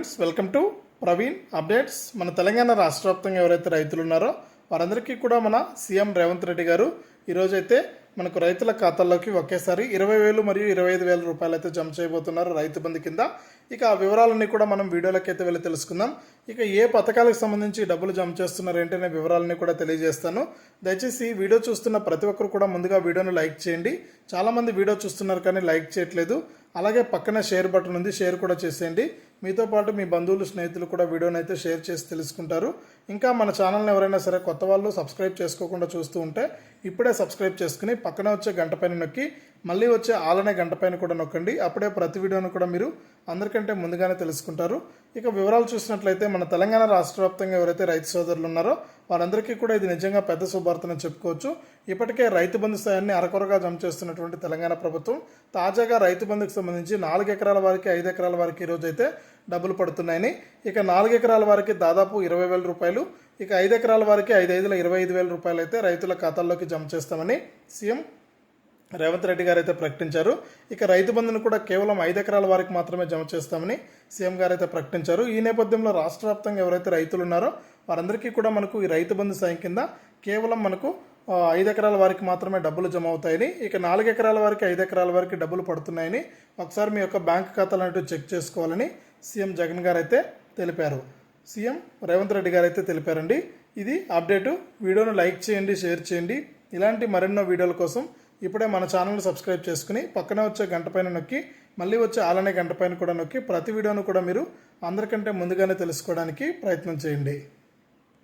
Friends welcome to Praveen updates మన తెలంగాణ రాష్ట్ర వ్యాప్తంగా ఎవరైతే రైతులు ఉన్నారో వారందరికీ కూడా మన సీఎం రేవంత్ రెడ్డి గారు ఈరోజైతే మనకు రైతుల ఖాతాల్లోకి ఒకేసారి ఇరవై వేలు మరియు ఇరవై ఐదు వేల రూపాయలు అయితే జమ చేయబోతున్నారు రైతు బంధు కింద. ఇక ఆ వివరాలన్నీ కూడా మనం వీడియోలోకి అయితే వెళ్ళి తెలుసుకుందాం. ఇక ఏ పథకాలకు సంబంధించి డబ్బులు జమ చేస్తున్నారు ఏంటనే వివరాలని కూడా తెలియజేస్తాను. దయచేసి వీడియో చూస్తున్న ప్రతి ఒక్కరు కూడా ముందుగా వీడియోను లైక్ చేయండి. చాలామంది వీడియో చూస్తున్నారు కానీ లైక్ చేయట్లేదు. అలాగే పక్కన షేర్ బటన్ ఉంది షేర్ కూడా చేసేయండి. మీతో పాటు మీ బంధువులు స్నేహితులు కూడా వీడియోని అయితే షేర్ చేసి తెలుసుకుంటారు. ఇంకా మన ఛానల్ని ఎవరైనా సరే కొత్త వాళ్ళు సబ్స్క్రైబ్ చేసుకోకుండా చూస్తూ ఉంటే ఇప్పుడే సబ్స్క్రైబ్ చేసుకుని పక్కన వచ్చే గంట పైన నొక్కి మళ్ళీ వచ్చే ఆలనే గంట పైన కూడా నొక్కండి. అప్పుడే ప్రతి వీడియోను కూడా మీరు అందరికంటే ముందుగానే తెలుసుకుంటారు. ఇక వివరాలు చూసినట్లయితే మన తెలంగాణ రాష్ట్ర వ్యాప్తంగా ఎవరైతే రైతు సోదరులు ఉన్నారో వారందరికీ కూడా ఇది నిజంగా పెద్ద శుభార్తని చెప్పుకోవచ్చు. ఇప్పటికే రైతు బంధు స్థాయిని అరకొరగా జమ చేస్తున్నటువంటి తెలంగాణ ప్రభుత్వం తాజాగా రైతు బంధుకు సంబంధించి నాలుగు ఎకరాల వారికి ఐదు ఎకరాల వారికి ఈరోజు అయితే డబ్బులు పడుతున్నాయని. ఇక నాలుగు ఎకరాల వారికి దాదాపు ఇరవై వేల రూపాయలు ఇక ఐదు ఎకరాల వారికి ఐదు ఐదుల ఇరవై ఐదు వేల రూపాయలు అయితే రైతుల ఖాతాల్లోకి జమ చేస్తామని సీఎం రేవంత్ రెడ్డి గారు అయితే ప్రకటించారు. ఇక రైతు బంధును కూడా కేవలం ఐదు ఎకరాల వారికి మాత్రమే జమ చేస్తామని సీఎం గారు అయితే ప్రకటించారు. ఈ నేపథ్యంలో రాష్ట్ర వ్యాప్తంగా ఎవరైతే రైతులు ఉన్నారో వారందరికీ కూడా మనకు ఈ రైతు బంధు సాయం కింద కేవలం మనకు ఐదు ఎకరాల వారికి మాత్రమే డబ్బులు జమ అవుతాయని ఇక నాలుగు ఎకరాల వారికి ఐదు ఎకరాల వారికి డబ్బులు పడుతున్నాయని ఒకసారి మీ యొక్క బ్యాంక్ ఖాతాలు అంటూ చెక్ చేసుకోవాలని సీఎం జగన్ గారు అయితే తెలిపారు. సీఎం రేవంత్ రెడ్డి గారు అయితే తెలిపారండి. ఇది అప్డేటు. వీడియోను లైక్ చేయండి షేర్ చేయండి. ఇలాంటి మరెన్నో వీడియోల కోసం ఇప్పుడే మన ఛానల్ని సబ్స్క్రైబ్ చేసుకుని పక్కనే వచ్చే గంట పైన నొక్కి మళ్ళీ వచ్చే ఆలనే గంట పైన కూడా నొక్కి ప్రతి వీడియోను కూడా మీరు అందరికంటే ముందుగానే తెలుసుకోవడానికి ప్రయత్నం చేయండి.